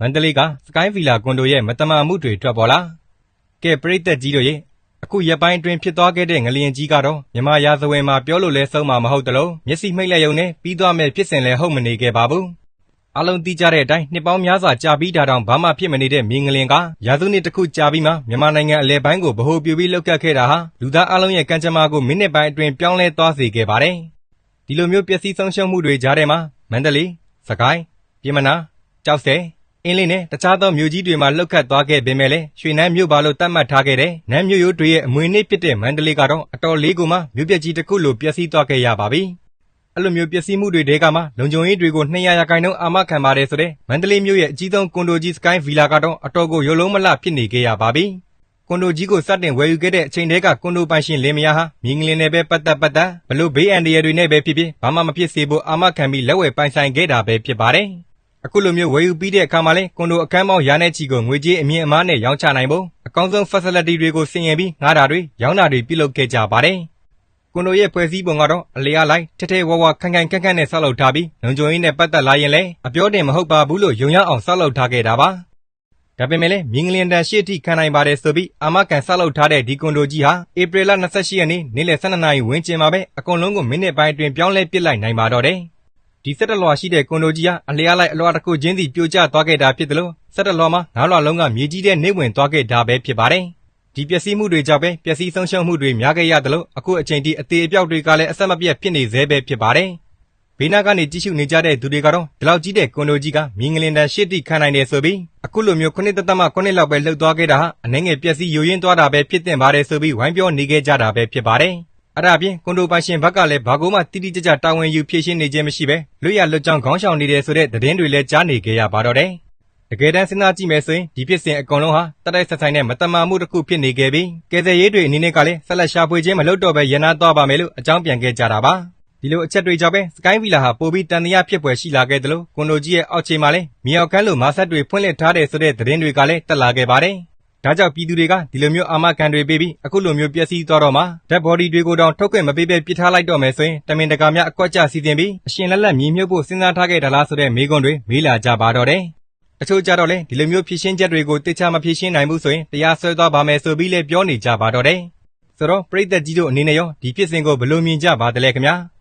မန္တလေးကစကိုင်းဗီလာကွန်ဒိုရဲ့မတမာမှုတွေ ထွက်ပေါ်လာ ကဲ ပရိသတ်ကြီးတို့ရဲ့အခုရက်ပိုင်းအတွင်း ဖြစ်သွားခဲ့တဲ့ ငလျင်ကြီးကတော့ မြန်မာရာဇဝင်မှာ ပြောလို့လဲဆုံးမှာ မဟုတ်တလို့မျက်စိမှိတ်လက်ယုံနဲ့ ပြီးသွားမဲ့ဖြစ်စဉ်လဲဟုတ်မနေခဲ့ပါဘူးအလုံးသိကြတဲ့အတိုင်း နှစ်ပေါင်းများစွာ ကြာပြီးတာတောင် ဘာမှဖြစ်မနေတဲ့ မြေငလင်က ရာစုနှစ်တစ်ခုကြာပြီးမှ မြန်မာနိုင်ငံအလဲပိုင်းကို ဗဟိုပြုပြီး လှုပ်ခတ်ခဲ့တာဟာ လူသားအလုံးရဲ့ ကံကြမ္မာကို မိနစ်ပိုင်းအတွင်း ပြောင်းလဲသွားစေခဲ့ပါတယ် ဒီလိုမျိုး ပျက်စီးဆုံးရှုံးမှုတွေကြားထဲမှာ မန္တလေးစကိုင်းပြည်မနာကြောက်စဲ အင်းလေးနဲ့တခြားသောမြို့ကြီးတွေမှာလှုပ်ခတ်သွားခဲ့ပေမဲ့လည်းရွှေနန်းမြို့ပါလို့သတ်မှတ်ထားခဲ့တဲ့နန်းမြို့ရိုးတွေရဲ့အမွေနေ့ဖြစ်တဲ့မန္တလေးကတော့အတော်လေးကိုမှမြို့ပြက်ကြီးတစ်ခုလိုပျက်စီးသွားခဲ့ရပါပြီ။အဲ့လိုမျိုးပျက်စီးမှုတွေတဲကမှလုံခြုံရေးတွေကို200ရာခိုင်နှုန်းအာမခံပါတယ်ဆိုတဲ့မန္တလေးမြို့ရဲ့အကြီးဆုံးကွန်ဒိုကြီးစကိုင်းဗီလာကတော့အတော်ကိုရုပ်လုံးမလဖြစ်နေခဲ့ရပါပြီ။ကွန်ဒိုကြီးကိုစတင်ဝယ်ယူခဲ့တဲ့အချိန်တည်းကကွန်ဒိုပိုင်ရှင်လင်မယားဟာမြင်းကလင်းနဲ့ပဲပတ်သက်ပတ်သက်ဘလို့ဘေးအန္တရာယ်တွေနဲ့ပဲဖြစ်ဖြစ်ဘာမှမဖြစ်စေဖို့အာမခံပြီးလက်ဝယ်ပိုင်ဆိုင်ခဲ့တာပဲဖြစ်ပါတယ်။ အခုလိုမျိုးဝယ်ယူပြီးတဲ့အခါမှာလဲကွန်ဒိုအခန်းပေါင်းရာနဲ့ချီကိုငွေကြေးအမြင့်အမားနဲ့ရောင်းချနိုင်ဖို့အကောင်းဆုံး facility တွေကိုဆင်ရင်ပြီးငှားတာတွေရောင်းတာတွေပြုလုပ်ခဲ့ကြပါတယ်။ကွန်ဒိုရဲ့ဖွဲ့စည်းပုံကတော့အလျားလိုက်ထဲထဲဝါဝါခန့်ခန့်ခန့်ခန့်နဲ့ဆောက်လုပ်ထားပြီးလုံခြုံရေးနဲ့ပတ်သက်လာရင်လည်းအပြောတင်မဟုတ်ပါဘူးလို့ယုံရအောင်ဆောက်လုပ်ထားခဲ့တာပါ။ဒါပေမဲ့လည်းမြင်းကလင်တန်ရှေ့ထိခံနိုင်ပါတယ်ဆိုပြီးအာမခံဆောက်လုပ်ထားတဲ့ဒီကွန်ဒိုကြီးဟာဧပြီလ28ရက်နေ့နေ့လယ်12နာရီဝန်းကျင်မှာပဲအကုန်လုံးကိုမိနစ်ပိုင်းအတွင်းပြောင်းလဲပစ်လိုက်နိုင်ပါတော့တယ်။ ဒီဆက်တလွှာရှိတဲ့ကွန်ဒိုကြီးဟာအလျားလိုက်အလွှာတစ်ခုချင်းစီပြိုကျသွားခဲ့တာဖြစ်တယ်လို့ဆက်တလွှာမှာငါးလွှာလုံးကမြေကြီးတဲ့နေဝင်သွားခဲ့တာပဲဖြစ်ပါတယ်။ဒီပျက်စီးမှုတွေကြောင့်ပဲပျက်စီးဆုံးရှုံးမှုတွေများခဲ့ရတယ်လို့အခုအချိန်ထိအသေးအပြောက်တွေကလည်းအဆက်မပြတ်ဖြစ်နေသေးပဲဖြစ်ပါတယ်။ဘေးနားကနေကြည့်ရှုနေကြတဲ့သူတွေကတော့ဒီလောက်ကြီးတဲ့ကွန်ဒိုကြီးကမြင်းကလင်တန်ရှေ့တိခံနိုင်တယ်ဆိုပြီးအခုလိုမျိုးခုနှစ်သက်သက်မှခုနှစ်လောက်ပဲလှုပ်သွားခဲ့တာဟာအနှဲငယ်ပျက်စီးယိုယွင်းသွားတာပဲဖြစ်တင်ပါတယ်ဆိုပြီးဝိုင်းပြောနေခဲ့ကြတာပဲဖြစ်ပါတယ်။ အဲ့ဒါအပြင်ကွန်ဒိုပိုင်ရှင်ဘက်ကလည်းဘာကိုမှတိတိကျကျတာဝန်ယူဖြည့်ရှင်းနေခြင်းမရှိပဲလွတ်ရလွတ်ကြောင်းခေါင်းဆောင်နေတယ်ဆိုတဲ့သတင်းတွေလည်းကြားနေကြရပါတော့တယ်။တကယ်တမ်းစဉ်းစားကြည့်မယ်ဆိုရင်ဒီဖြစ်စဉ်အကုန်လုံးဟာတတိုက်ဆက်ဆိုင်တဲ့မတမာမှုတစ်ခုဖြစ်နေခဲ့ပြီးကယ်ဆယ်ရေးတွေအနေနဲ့ကလည်းဆက်လက်ရှာဖွေခြင်းမလုပ်တော့ဘဲရန်နာသွားပါမယ်လို့အကြောင်းပြန်ခဲ့ကြတာပါ။ဒီလိုအချက်တွေကြောင့်ပဲစကိုင်းဗီလာဟာပိုပြီးတန်တရားဖြစ်ပွယ်ရှိလာခဲ့တယ်လို့ကွန်ဒိုကြီးရဲ့အောက်ခြေမှာလည်းမြေအောက်ခန်းလိုမာဆက်တွေဖွင့်လှစ်ထားတဲ့ဆိုတဲ့သတင်းတွေကလည်းတက်လာခဲ့ပါတယ်။ ဒါကြောင့်ပြည်သူတွေက ဒီလိုမျိုးအာမခံတွေပေးပြီး အခုလိုမျိုး ပျက်စီးသွားတော့မှဓာတ်ဘော်ဒီတွေကိုတောင် ထုတ်ခွင့်မပေးဘဲ ပစ်ထားလိုက်တော့မယ်ဆိုရင် တမင်တကာများ အကွက်ကျစီစဉ်ပြီး အရှင်လက်လက်မြေမြုပ်ဖို့ စဉ်းစားထားခဲ့တာလားဆိုတဲ့ မေးခွန်းတွေ မေးလာကြပါတော့တယ်။တချို့ကြတော့လေဒီလိုမျိုးဖြည့်ရှင်းချက်တွေကိုတေချာမဖြည့်ရှင်းနိုင်ဘူးဆိုရင် တရားစွဲသွားပါမယ်ဆိုပြီးလည်း ပြောနေကြပါတော့တယ်။ဆိုတော့ပြည်သက်ကြီးတို့အနေနဲ့ရော ဒီဖြစ်စဉ်ကို ဘယ်လိုမြင်ကြပါသလဲခင်ဗျာ။